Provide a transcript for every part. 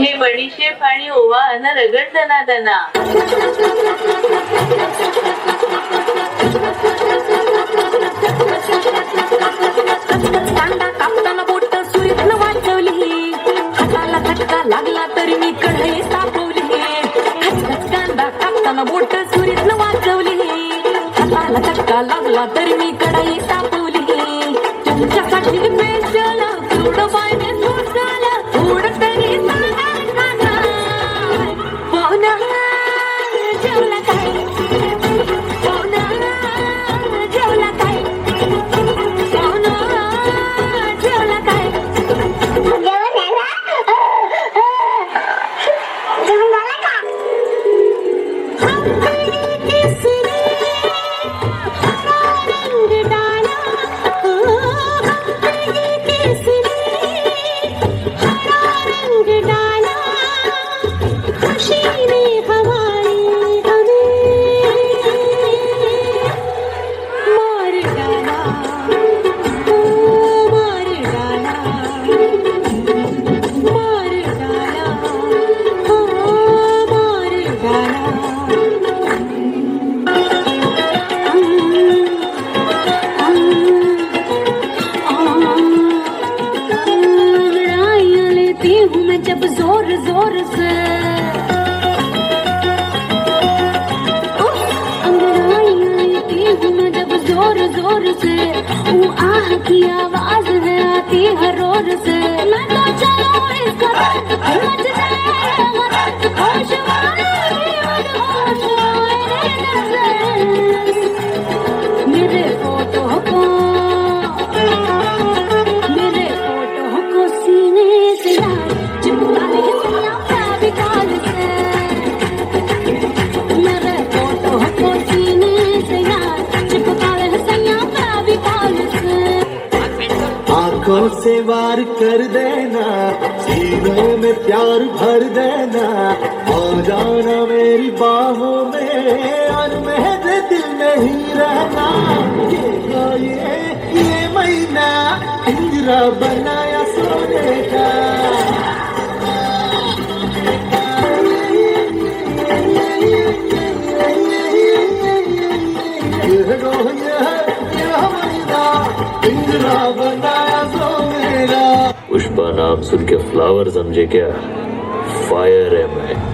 हे बडीशेप आणि ओवा अन रगडताना त्यांना कांदा कापताना बोट सुरीतनं वाचवली. हाताला धक्का लागला तरी मी कढई सापवली कांदा कापताना बोट सुरीतनं वाचवली. हाताला धक्का लागला तरी मी कढई जब जोर जोर से। जब जोर जोर से। वो आह की आवाज है आती हर रोर से। मैं आंखों से वार कर देना? सीनों में प्यार भर देना। आ जाना मेरी बाहों में और मेरे दिल में ही रहना। ये ये ये महीना पिंजरा बनाया सोने का। ये ये, ये ये महीना पिंजरा का नाम सुन के फ्लावर समझे क्या? फायर है मैं।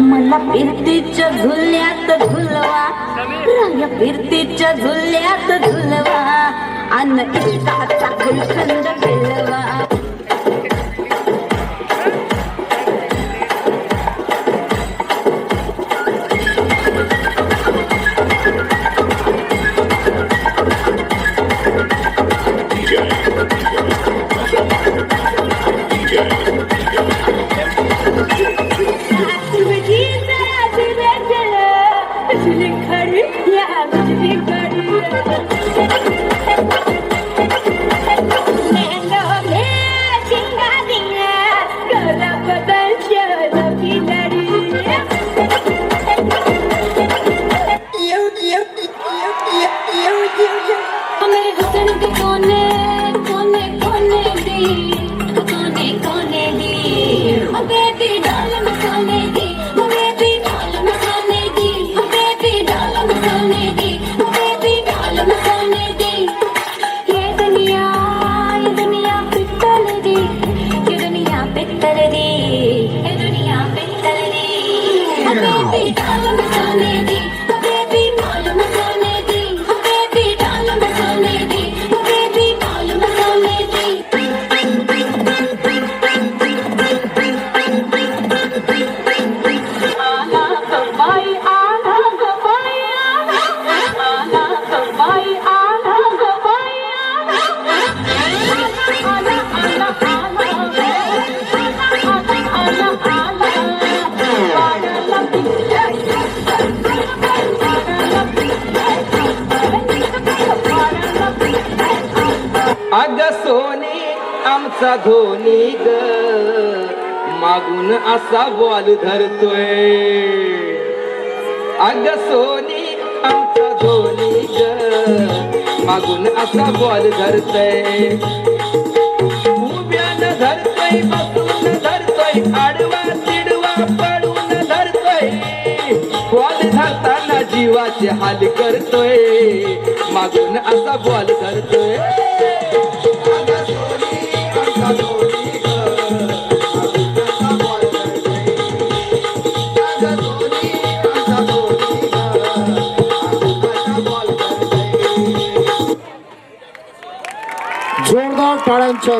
मला फिरतीच्या झुल्यात झुलवा. फिरतीच्या झुल्यात झुलवा. अन Yeah, अग सोनी आमचा धोनी ग. मागून असा बॉल धरतोय. अग सोनी आमचा धोनी ग. मागून असा बॉल धरतोय. उभ्यान धरतोय बसून धरतोय. आडवा तिडवा पडून धरतोय. बॉल धरताना जीवाचे हाल करतोय. मागून असा बॉल धरतोय. talent show